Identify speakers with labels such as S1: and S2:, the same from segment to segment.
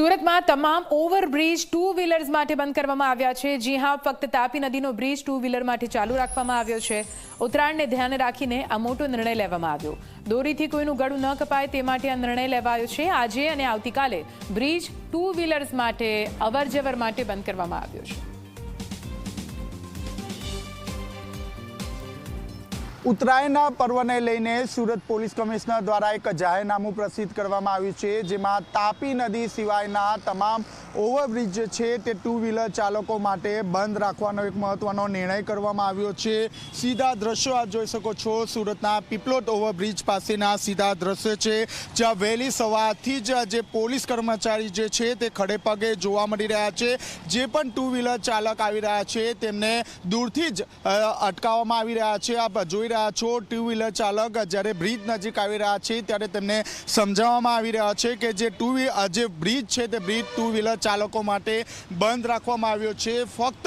S1: સુરતમાં તમામ overbridge two wheelers માટે બંધ કરવામાં આવ્યા છે. જી હા, ફક્ત તાપી નદીનો બ્રિજ ટુ વ્હીલર માટે ચાલુ રાખવામાં આવ્યો છે. ઉત્તરાયણને ધ્યાને રાખીને આ મોટો નિર્ણય લેવામાં આવ્યો. દોરીથી કોઈનું ગળું ન કપાય તે માટે આ નિર્ણય લેવાયો છે. આજે અને આવતીકાલે બ્રિજ ટુ વ્હીલર્સ માટે અવરજવર માટે બંધ કરવામાં આવ્યો છે.
S2: ઉત્તરાયણના પર્વને લઈને સુરત પોલીસ કમિશનર દ્વારા એક જાહેરનામું પ્રસિદ્ધ કરવામાં આવ્યું છે, જેમાં તાપી નદી સિવાયના તમામ ઓવરબ્રિજ જે છે તે ટુ વ્હીલર ચાલકો માટે બંધ રાખવાનો એક મહત્વનો નિર્ણય કરવામાં આવ્યો છે. સીધા દ્રશ્યો આપ જોઈ શકો છો. સુરતના પીપલોટ ઓવરબ્રિજ પાસેના સીધા દ્રશ્ય છે. જ્યાં વહેલી સવારથી જ જે પોલીસ કર્મચારી જે છે તે ખડે પગે જોવા મળી રહ્યા છે. જે પણ ટુ વ્હીલર ચાલક આવી રહ્યા છે તેમને દૂરથી જ અટકાવવામાં આવી રહ્યા છે. આપ જોઈ રહ્યા છો ટુ વ્હીલર ચાલક જ્યારે બ્રિજ નજીક આવી રહ્યા છે ત્યારે તેમને સમજાવવામાં આવી રહ્યા છે કે જે ટુ જે બ્રિજ છે તે બ્રિજ ટુ વ્હીલર ચાલકો માટે બંધ રાખવામાં આવ્યો છે. ફક્ત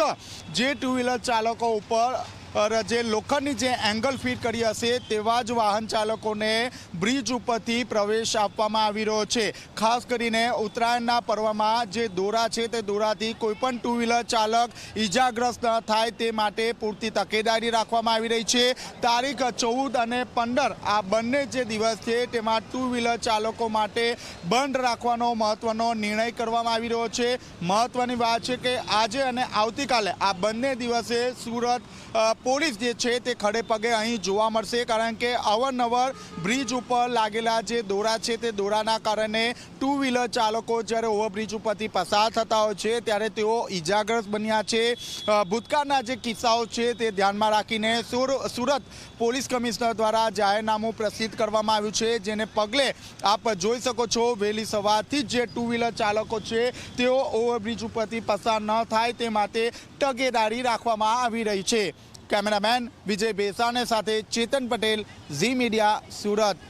S2: જે ટુ વ્હીલર ચાલકો ઉપર જે લોખંડની જે એંગલ ફિટ કરી હશે, તેવા જ વાહન ચાલકોને બ્રિજ ઉપરથી પ્રવેશ આપવામાં આવી રહ્યો છે. ખાસ કરીને ઉત્તરાયણના પર્વમાં જે દોરા છે, તે દોરાથી કોઈપણ ટુ વ્હીલર ચાલક ઈજાગ્રસ્ત ન થાય તે માટે પૂરતી તકેદારી રાખવામાં આવી રહી છે. તારીખ ચૌદ અને પંદર આ બંને જે દિવસ છે, તેમાં ટુ વ્હીલર ચાલકો માટે બંધ રાખવાનો મહત્વનો નિર્ણય કરવામાં આવી રહ્યો છે. મહત્વની વાત છે કે આજે અને આવતીકાલે આ બંને દિવસે સુરત પોલીસ જે છે તે ખડે પગે અહીં જોવા મળશે, કારણ કે અવરનવર બ્રિજ ઉપર લાગેલા જે દોરા છે તે દોરાના કારણે ટુ વ્હીલર ચાલકો જ્યારે ઓવરબ્રિજ ઉપરથી પસાર થતા હોય છે, ત્યારે તેઓ ઈજાગ્રસ્ત બન્યા છે. ભૂતકાળના જે કિસ્સાઓ છે તે ધ્યાનમાં રાખીને સુર- સુરત પોલીસ કમિશનર દ્વારા જાહેરનામું પ્રસિદ્ધ કરવામાં આવ્યું છે, જેને પગલે આપ જોઈ શકો છો, વહેલી સવારથી જ જે ટુ વ્હીલર ચાલકો છે તેઓ ઓવરબ્રિજ ઉપરથી પસાર ન થાય તે માટે તકેદારી રાખવામાં આવી રહી છે. કેમેરામેન વિજય બેસાને સાથે ચેતન પટેલ ઝી મીડિયા સુરત.